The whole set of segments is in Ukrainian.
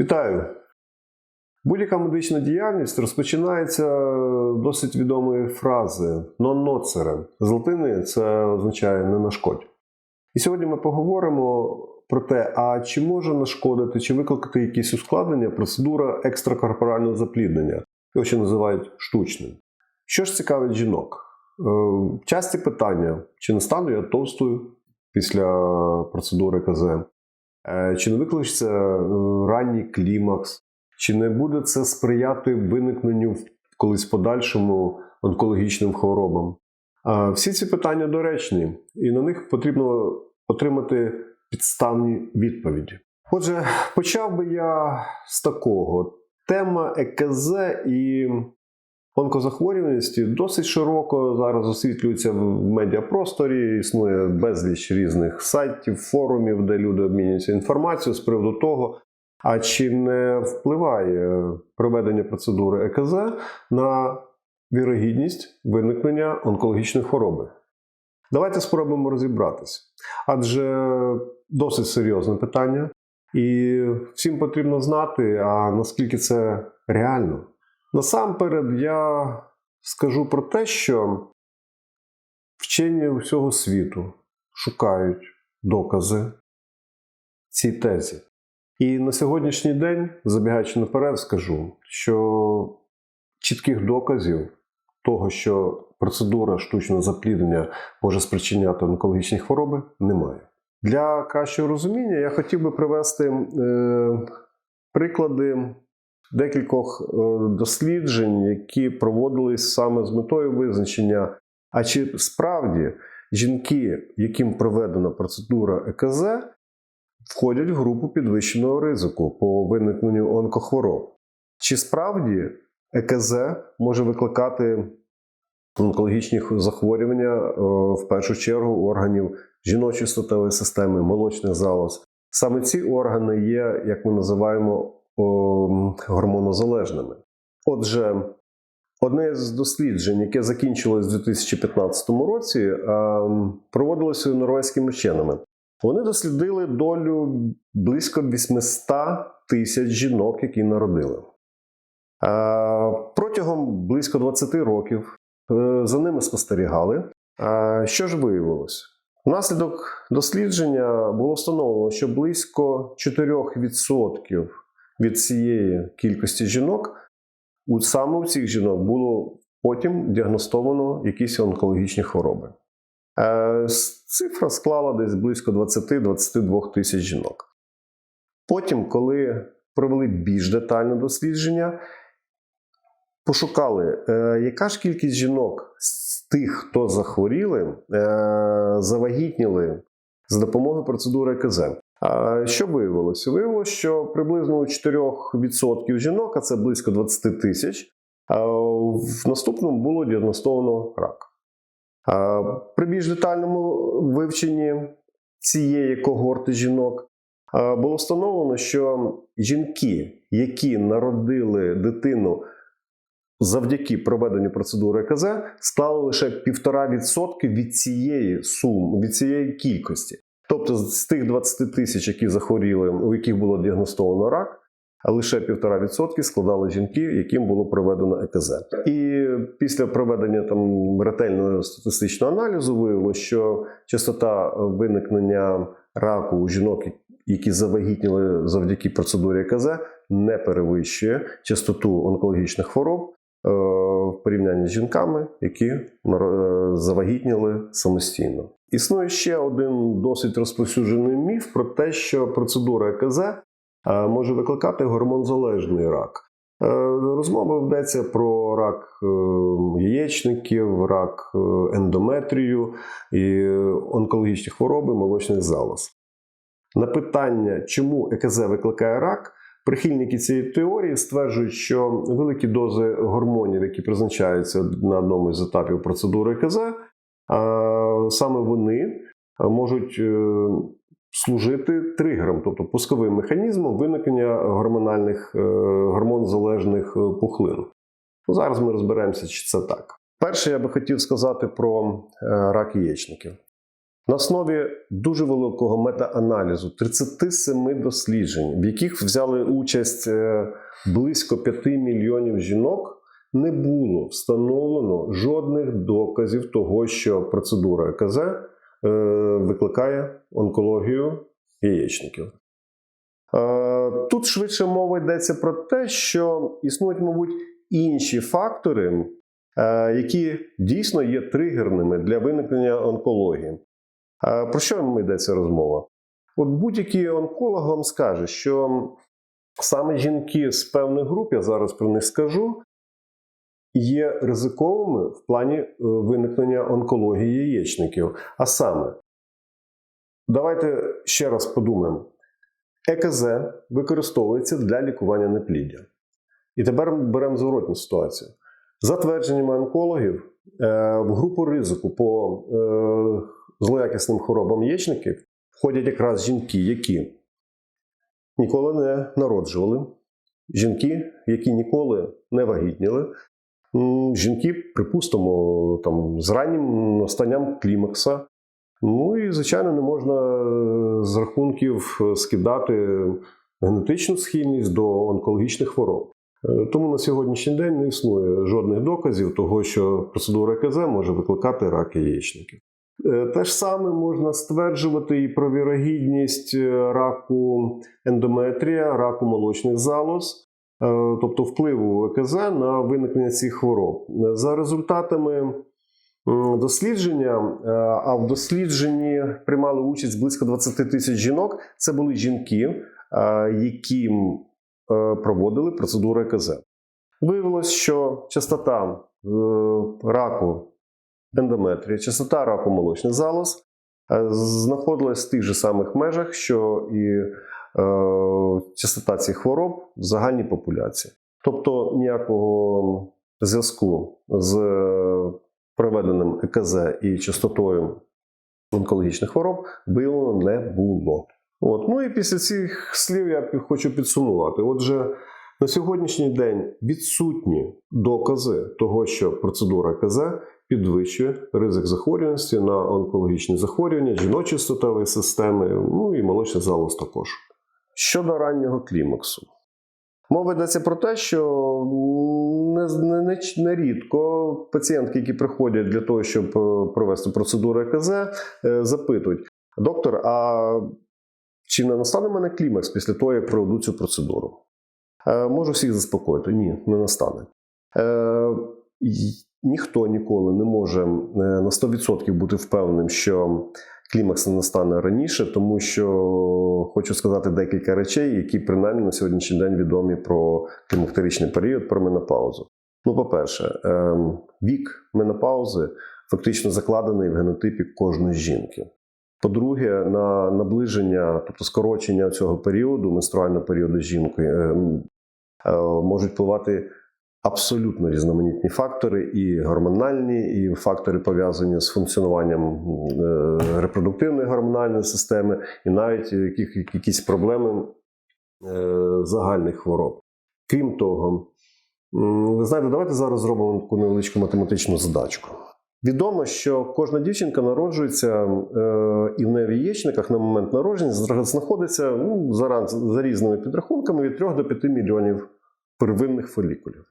Вітаю! Будь-яка медична діяльність розпочинається досить відомої фрази non nocere. З латини це означає не нашкодь. І сьогодні ми поговоримо про те, а чи може нашкодити, чи викликати якісь ускладнення процедура екстракорпорального запліднення, його ще називають штучним. Що ж цікавить жінок? Е, Часті питання: чи не стану я товстою після процедури КЗ? Е, Чи не викличе це е, ранній клімакс? Чи не буде це сприяти виникненню колись подальшому онкологічним хворобам? Всі ці питання доречні, і на них потрібно отримати підставні відповіді. Отже, почав би я з такого: тема ЕКЗ і онкозахворюваності досить широко зараз освітлюється в медіапросторі. Існує безліч різних сайтів, форумів, де люди обмінюються інформацією з приводу того, а чи не впливає проведення процедури ЕКЗ на вірогідність виникнення онкологічної хвороби. Давайте спробуємо розібратися. Адже досить серйозне питання, і всім потрібно знати, а наскільки це реально. Насамперед, я скажу про те, що вчені всього світу шукають докази цій тезі. І на сьогоднішній день, забігаючи наперед, скажу, що чітких доказів того, що процедура штучного запліднення може спричиняти онкологічні хвороби, немає. Для кращого розуміння я хотів би привести е, приклади декількох е, досліджень, які проводились саме з метою визначення, а чи справді жінки, яким проведена процедура ЕКЗ, входять в групу підвищеного ризику по виникненню онкохвороб. Чи справді ЕКЗ може викликати онкологічні захворювання е, в першу чергу органів жіночої статевої системи, молочних залоз? Саме ці органи є, як ми називаємо, гормонозалежними. Отже, одне з досліджень, яке закінчилось у 2015 році, проводилося норвезькими вченими. Вони дослідили долю близько 800 тисяч жінок, які народили. Протягом близько 20 років е, за ними спостерігали. Що ж виявилось? Внаслідок дослідження було встановлено, що близько 4% від цієї кількості жінок, у- саме у цих жінок було потім діагностовано якісь онкологічні хвороби. Е, Цифра склала десь близько 20-22 тисяч жінок. Потім, коли провели більш детальне дослідження, пошукали, е, яка ж кількість жінок з тих, хто захворіли, е, завагітніли за допомогою процедури ЕКЗ. Що виявилося? Виявилося, що приблизно у 4% жінок, а це близько 20 тисяч, в наступному було діагностовано рак. При більш детальному вивченні цієї когорти жінок було встановлено, що жінки, які народили дитину завдяки проведенню процедури ЕКЗ, склали лише 1,5% від цієї суми, від цієї кількості. Тобто з тих 20 тисяч, які захворіли, у яких було діагностовано рак, а лише 1,5% складали жінки, яким було проведено ЕКЗ. І після проведення там ретельного статистичного аналізу виявилося, що частота виникнення раку у жінок, які завагітніли завдяки процедурі ЕКЗ, не перевищує частоту онкологічних хвороб е, в порівнянні з жінками, які е, завагітніли самостійно. Існує ще один досить розповсюджений міф про те, що процедура ЕКЗ е, може викликати гормонзалежний рак. Е, Розмова йдеться про рак е, яєчників, рак е, ендометрію і онкологічні хвороби молочних залоз. На питання, чому ЕКЗ викликає рак, прихильники цієї теорії стверджують, що великі дози гормонів, які призначаються на одному з етапів процедури ЕКЗ, а, саме вони можуть е, служити тригером, тобто пусковим механізмом виникнення гормональних е, гормонзалежних е, пухлин. Ну, Зараз ми розберемося, чи це так. Перше, я би хотів сказати про рак яєчників. На основі дуже великого мета-аналізу 37 досліджень, в яких взяли участь е, близько 5 мільйонів жінок, не було встановлено жодних доказів того, що процедура ЕКЗ е, викликає онкологію яєчників. Е, Тут швидше мова йдеться про те, що існують, мабуть, інші фактори, які дійсно є тригерними для виникнення онкології. Про що йдеться розмова? От будь-який онколог вам скаже, що саме жінки з певних груп, я зараз про них скажу, є ризиковими в плані е, виникнення онкології яєчників. А саме, давайте ще раз подумаємо. ЕКЗ використовується для лікування непліддя. І тепер беремо зворотню ситуацію. За твердженнями онкологів, е, в групу ризику по е, злоякісним хворобам яєчників входять якраз жінки, які ніколи не народжували, жінки, які ніколи не вагітніли, жінки, припустимо, там, з раннім настанням клімакса. Ну і, звичайно, не можна е, з рахунків е, скидати генетичну схильність до онкологічних хвороб. Е, Тому на сьогоднішній день не існує жодних доказів того, що процедура КЗ може викликати рак яєчників. Е, Те ж саме можна стверджувати і про вірогідність е, раку ендометрія, раку молочних залоз, е, тобто впливу ЕКЗ на виникнення цих хвороб. За результатами дослідження, а в дослідженні приймали участь близько 20 тисяч жінок. Це були жінки, е, проводили процедуру ЕКЗ. Виявилось, що частота раку ендометрії, частота раку молочних залоз е, знаходилась в тих же самих межах, що і е, частота цих хвороб в загальній популяції. Тобто ніякого зв'язку з е, проведеним ЕКЗ і частотою онкологічних хвороб виявлено не було. От. Ну і після цих слів я хочу підсумувати. Отже, на сьогоднішній день відсутні докази того, що процедура КЗ підвищує ризик захворюваності на онкологічні захворювання, жіночі статевої системи, ну і молочний залоз також. Щодо раннього клімаксу. Мова йдеться про те, що не, не, не, нерідко пацієнтки, які приходять для того, щоб е, провести процедуру ЕКЗ, е, запитують: доктор, а чи не настане в мене клімакс після того, як проведу цю процедуру? Е, Можу всіх заспокоїти. Ні, не настане. Ніхто ніколи не може е, на 100% бути впевненим, що клімакс не настане раніше, тому що хочу сказати декілька речей, які принаймні на сьогоднішній день відомі про клімактеричний період, про менопаузу. Ну, по-перше, ем, вік менопаузи фактично закладений в генотипі кожної жінки. По-друге, на наближення, тобто скорочення цього періоду, менструального періоду жінки, ем, е, можуть впливати абсолютно різноманітні фактори, і гормональні, і фактори пов'язані з функціонуванням е, репродуктивної гормональної системи, і навіть якісь проблеми е, загальних хвороб. Крім того, ви знаєте, давайте зараз зробимо таку невеличку математичну задачку. Відомо, що кожна дівчинка народжується е, і в яєчниках на момент народження знаходиться ну, за, за різними підрахунками від 3 до 5 мільйонів первинних фолікулів.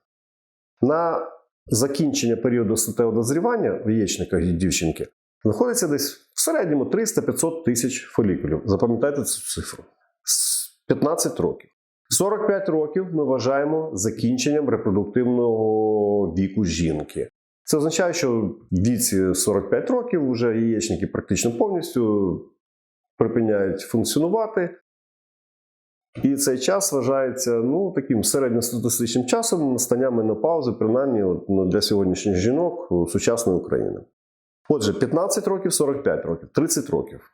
На закінчення періоду статевого дозрівання в яєчниках дівчинки знаходиться десь в середньому 300-500 тисяч фолікулів. Запам'ятайте цю цифру. 15 років. 45 років ми вважаємо закінченням репродуктивного віку жінки. Це означає, що в віці 45 років вже яєчники практично повністю припиняють функціонувати. І цей час вважається ну, таким середньостатистичним часом настання менопаузи, принаймні от, ну, для сьогоднішніх жінок сучасної України. Отже, 15 років, 45 років, 30 років.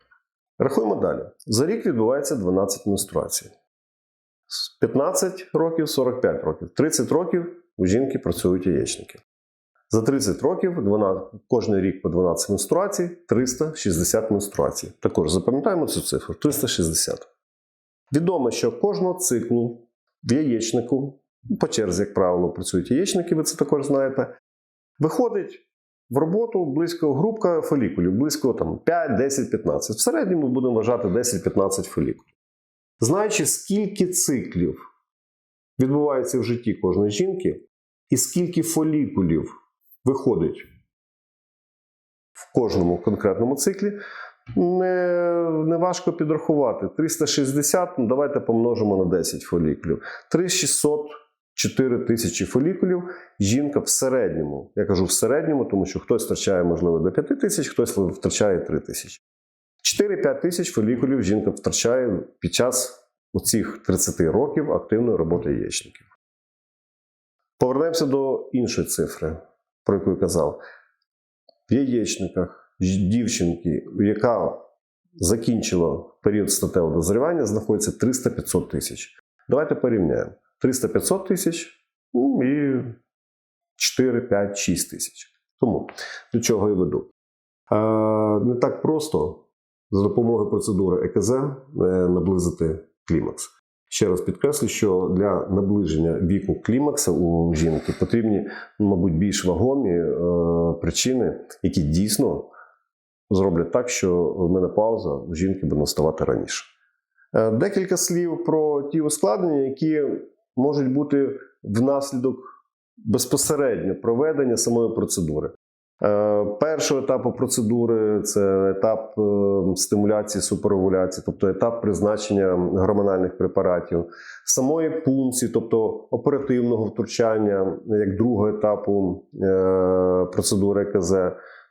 Рахуємо далі. За рік відбувається 12 менструацій. З 15 років, 45 років, 30 років у жінки працюють яєчники. За 30 років, 12, кожен рік по 12 менструацій, 360 менструацій. Також запам'ятаємо цю цифру 360. Відомо, що кожного циклу в яєчнику, по черзі, як правило, працюють яєчники, ви це також знаєте, виходить в роботу близько групка фолікулів, близько там, 5, 10, 15. В середньому будемо вважати 10-15 фолікулів. Знаючи, скільки циклів відбувається в житті кожної жінки, і скільки фолікулів виходить в кожному конкретному циклі, не, не важко підрахувати. 360, ну давайте помножимо на 10 фолікулів. 3600 4 тисячі фолікулів жінка в середньому. Я кажу в середньому, тому що хтось втрачає, можливо, до 5 тисяч, хтось втрачає 3 тисячі. 4-5 тисяч фолікулів жінка втрачає під час оцих 30 років активної роботи яєчників. Повернемося до іншої цифри, про яку я казав. В яєчниках дівчинки, яка закінчила період статевого дозрівання, знаходиться 300-500 тисяч. Давайте порівняємо. 300-500 тисяч ну, і 4, 5, 6 тисяч. Тому до чого і веду. Е, не так просто за допомогою процедури ЕКЗ е, наблизити клімакс. Ще раз підкреслю, що для наближення віку клімакса у жінки потрібні, мабуть, більш вагомі е, причини, які дійсно зроблять так, що менопауза у жінки буде наставати раніше. Е, Декілька слів про ті ускладнення, які можуть бути внаслідок безпосередньо проведення самої процедури. Е, Першого етапу процедури це етап е, стимуляції суперовуляції, тобто етап призначення гормональних препаратів, самої пункції, тобто оперативного втручання, як другого етапу процедури ЕКЗ.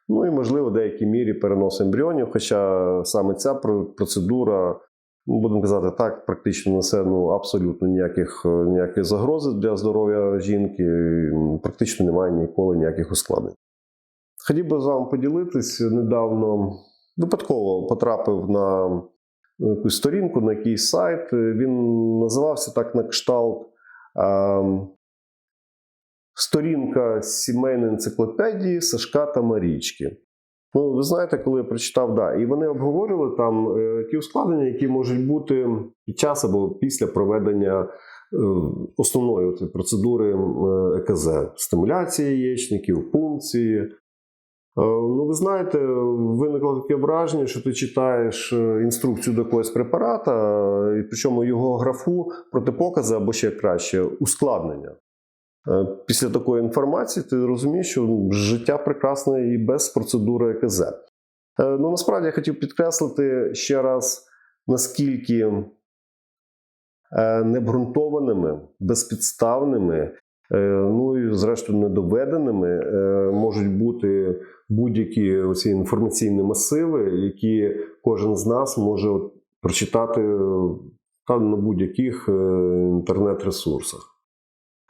Ну і можливо, в деякій мірі перенос ембріонів, хоча саме ця процедура ну, будемо казати так, практично несе ну, абсолютно ніяких, е, ніякої загрози для здоров'я жінки, практично немає ніколи ніяких ускладнень. Хотів би з вами поділитись недавно випадково потрапив на якусь сторінку, на якийсь сайт. Він називався так на кшталт Сторінка сімейної енциклопедії Сашка та Марічки. Ну, ви знаєте, коли я прочитав, да, і вони обговорювали там е, ті ускладнення, які можуть бути під час або після проведення е, основної процедури е, ЕКЗ стимуляції яєчників, пункції. Ну, ви знаєте, виникло таке враження, що ти читаєш інструкцію до якогось препарата, і причому його графу протипокази або ще краще ускладнення. Е, Після такої інформації ти розумієш, що життя прекрасне і без процедури ЕКЗ. Е, Ну, насправді я хотів підкреслити ще раз, наскільки е, необґрунтованими, безпідставними, ну і зрештою недоведеними можуть бути будь-які оці інформаційні масиви, які кожен з нас може прочитати на будь-яких інтернет-ресурсах.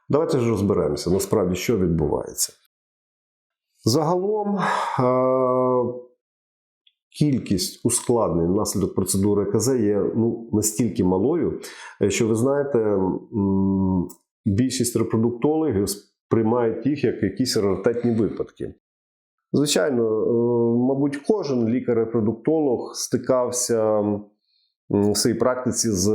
Давайте ж розберемося насправді, що відбувається. Загалом е- кількість ускладнень внаслідок процедури ЕКЗ є ну, настільки малою, е, що ви знаєте, більшість репродуктологів сприймають їх як якісь раритетні випадки. Звичайно, е, мабуть, кожен лікар-репродуктолог стикався в своїй практиці з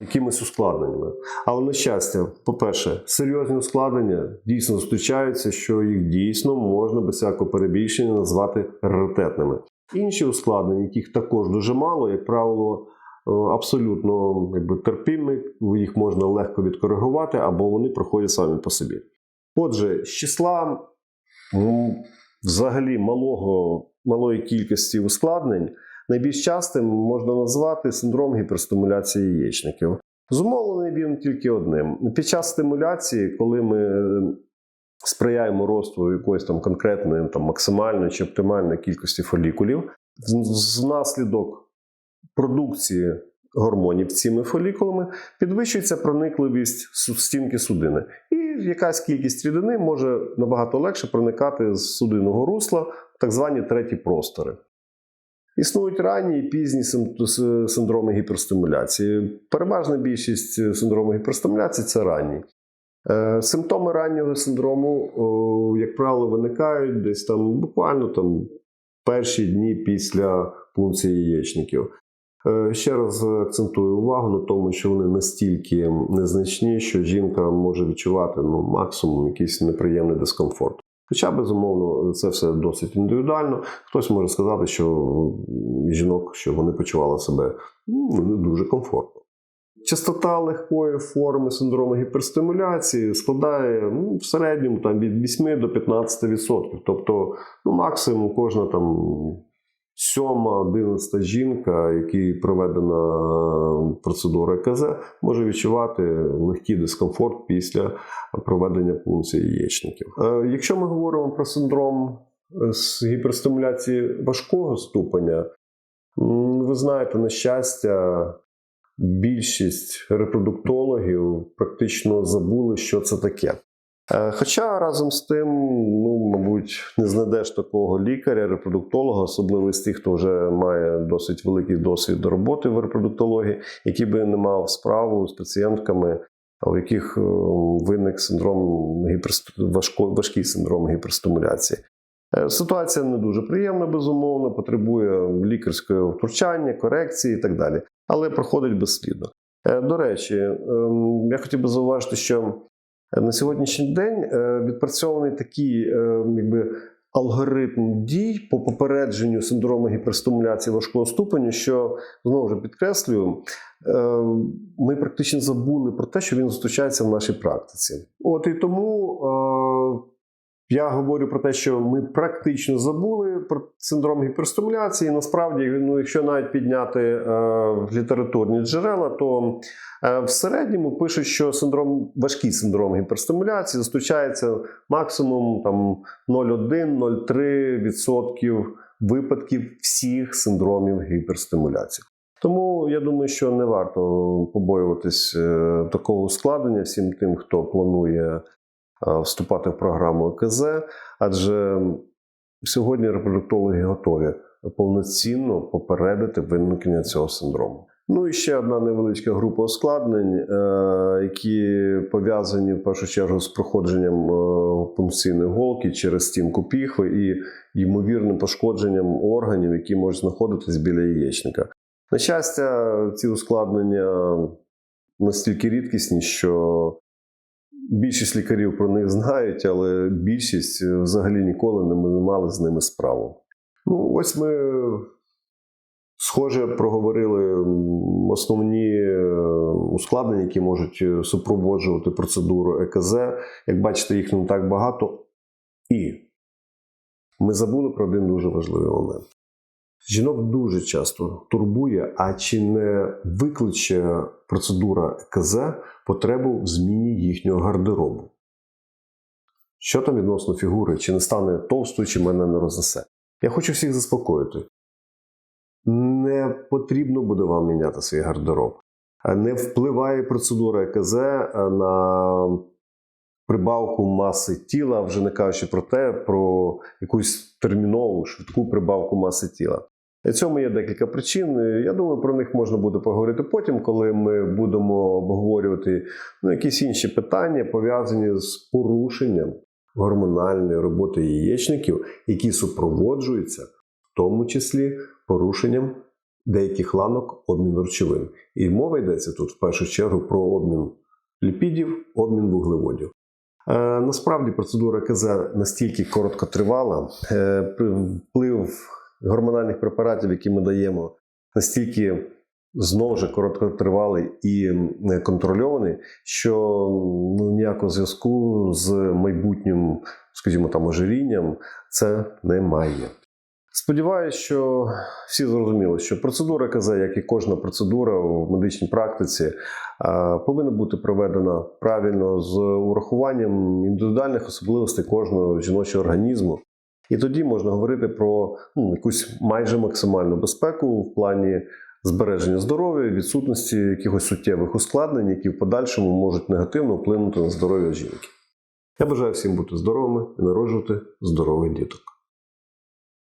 якимись ускладненнями. Але на щастя, по-перше, серйозні ускладнення дійсно зустрічаються, що їх дійсно можна без всякого перебільшення назвати раритетними. Інші ускладнення, яких також дуже мало, як правило, е, абсолютно якби, терпімі, їх можна легко відкоригувати, або вони проходять самі по собі. Отже, з числа м, взагалі малого, малої кількості ускладнень найбільш частим можна назвати синдром гіперстимуляції яєчників. Зумовлений він тільки одним. Під час стимуляції, коли ми е, сприяємо росту якоїсь там конкретної там, максимальної чи оптимальної кількості фолікулів, внаслідок продукції гормонів цими фолікулами підвищується проникливість стінки судини. І якась кількість рідини може набагато легше проникати з судинного русла в так звані треті простори. Існують ранні і пізні синдроми гіперстимуляції. Переважна більшість е, синдрому гіперстимуляції це ранні. Е, Симптоми раннього синдрому, як правило, виникають десь там буквально там перші дні після пункції яєчників. Е, Ще раз акцентую увагу на тому, що вони настільки незначні, що жінка може відчувати ну, максимум якийсь неприємний дискомфорт. Хоча, безумовно, це все досить індивідуально. Хтось може сказати, що жінок, що вони почували себе ну, не дуже комфортно. Частота легкої форми синдрому гіперстимуляції складає ну, в середньому там, від 8 до 15%. Тобто, ну, максимум кожна там сьома, одинадцята жінка, якій проведена процедура ЕКЗ, може відчувати легкий дискомфорт після проведення пункції яєчників. Е, Якщо ми говоримо про синдром е, з гіперстимуляції важкого ступеня, ви знаєте, на щастя, більшість репродуктологів практично забули, що це таке. Е, Хоча разом з тим, ну, мабуть, не знайдеш такого лікаря, репродуктолога, особливо з тих, хто вже має досить великий досвід роботи в репродуктології, який би не мав справу з пацієнтками, у яких е, виник синдром важко, важкий синдром гіперстимуляції. Е, Ситуація не дуже приємна, безумовно, потребує лікарського втручання, корекції і так далі, але проходить безслідно. До речі, ем, я хотів би зауважити, що на сьогоднішній день е, відпрацьований такий е, якби, алгоритм дій по попередженню синдрому гіперстимуляції важкого ступеню, що знову ж підкреслюю, е, ми практично забули про те, що він зустрічається в нашій практиці. От і тому. Я говорю про те, що ми практично забули про синдром гіперстимуляції. Насправді, ну, якщо навіть підняти е, літературні джерела, то е, в середньому пишуть, що синдром важкий синдром гіперстимуляції зустрічається максимум там 0,1-0,3% випадків всіх синдромів гіперстимуляції. Тому я думаю, що не варто побоюватись е, такого ускладнення всім тим, хто планує вступати в програму ЕКЗ, адже сьогодні репродуктологи готові повноцінно попередити виникнення цього синдрому. Ну і ще одна невеличка група ускладнень, е, які пов'язані в першу чергу з проходженням е, пункційної голки через стінку піхви і ймовірним пошкодженням органів, які можуть знаходитись біля яєчника. На щастя, ці ускладнення настільки рідкісні, що більшість лікарів про них знають, але більшість взагалі ніколи не мали з ними справу. Ну, ось ми, схоже, проговорили основні е, ускладнення, які можуть е, супроводжувати процедуру ЕКЗ. Як бачите, їх не так багато. І ми забули про один дуже важливий момент. Жінок дуже часто турбує, а чи не викличе процедура ЕКЗ потребу в зміні їхнього гардеробу. Що там відносно фігури, чи не стане товстою, чи мене не рознесе? Я хочу всіх заспокоїти. Не потрібно буде вам міняти свій гардероб. Не впливає процедура ЕКЗ на прибавку маси тіла, вже не кажучи про те, про якусь термінову швидку прибавку маси тіла. Цьому є декілька причин. Я думаю, про них можна буде поговорити потім, коли ми будемо обговорювати ну, якісь інші питання, пов'язані з порушенням гормональної роботи яєчників, які супроводжуються, в тому числі порушенням деяких ланок обміну речовин. І мова йдеться тут в першу чергу про обмін ліпідів, обмін вуглеводів. Е, насправді процедура КЗ настільки короткотривала, тривала, вплив гормональних препаратів, які ми даємо, настільки знову ж короткотривалий і контрольований, що ну, ніякого зв'язку з майбутнім, скажімо там, ожирінням це немає. Сподіваюсь, що всі зрозуміли, що процедура КЗ, як і кожна процедура в медичній практиці, е, повинна бути проведена правильно з урахуванням індивідуальних особливостей кожного жіночого організму. І тоді можна говорити про ну, якусь майже максимальну безпеку в плані збереження здоров'я, відсутності якихось суттєвих ускладнень, які в подальшому можуть негативно вплинути на здоров'я жінки. Я бажаю всім бути здоровими і народжувати здорових діток.